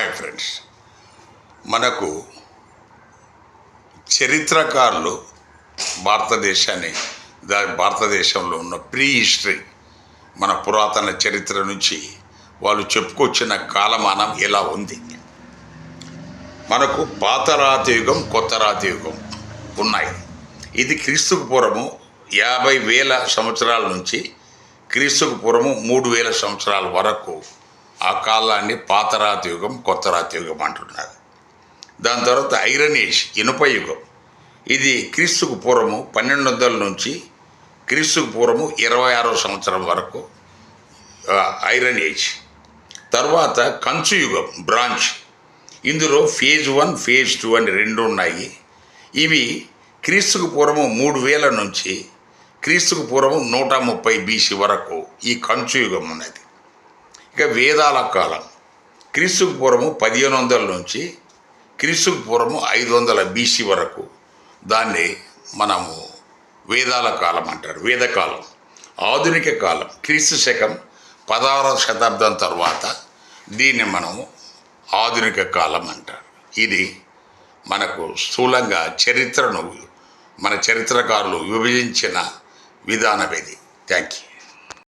Hi friends. మనకు చరిత్రకారులు భారతదేశాన్ని దాని భారతదేశంలో ఉన్న ప్రీ హిస్టరీ మన పురాతన చరిత్ర నుంచి వాళ్ళు చెప్పుకొచ్చిన కాలమానం ఎలా ఉంది? మనకు పాత యుగం కొత్త రాతయుగం ఉన్నాయి. ఇది క్రీస్తుకు పూర్వము యాభై వేల సంవత్సరాల నుంచి క్రీస్తుకు పూర్వము మూడు వేల సంవత్సరాల వరకు ఆ కాలాన్ని పాత యుగం కొత్త రాతయుగం అంటున్నారు. దాని తర్వాత ఐరన్ ఏజ్ ఇనుప యుగం. ఇది క్రీస్తుకు పూర్వము పన్నెండు వందల నుంచి క్రీస్తుకు పూర్వము ఇరవై ఆరో సంవత్సరం వరకు ఐరన్ ఏజ్. తర్వాత కంచు యుగం బ్రాంచ్. ఇందులో ఫేజ్ వన్ ఫేజ్ టూ అని రెండు ఉన్నాయి. ఇవి క్రీస్తుకు పూర్వము మూడు వేల నుంచి క్రీస్తుకు పూర్వం నూట ముప్పై బీసీ వరకు ఈ కంచు యుగం ఉన్నది. ఇక వేదాల కాలం. క్రీస్తుకు పూర్వము పదిహేను వందల నుంచి క్రీస్తుకు పూర్వము ఐదు వందల బీసీ వరకు దాన్ని మనము వేదాల కాలం అంటారు. వేదకాలం ఆధునిక కాలం. క్రీస్తు శకం పదహారవ శతాబ్దం తర్వాత దీన్ని మనము ఆధునిక కాలం అంటారు. ఇది మనకు స్థూలంగా చరిత్రను మన చరిత్రకారులు విభజించిన విధానం ఇది థ్యాంక్ యూ.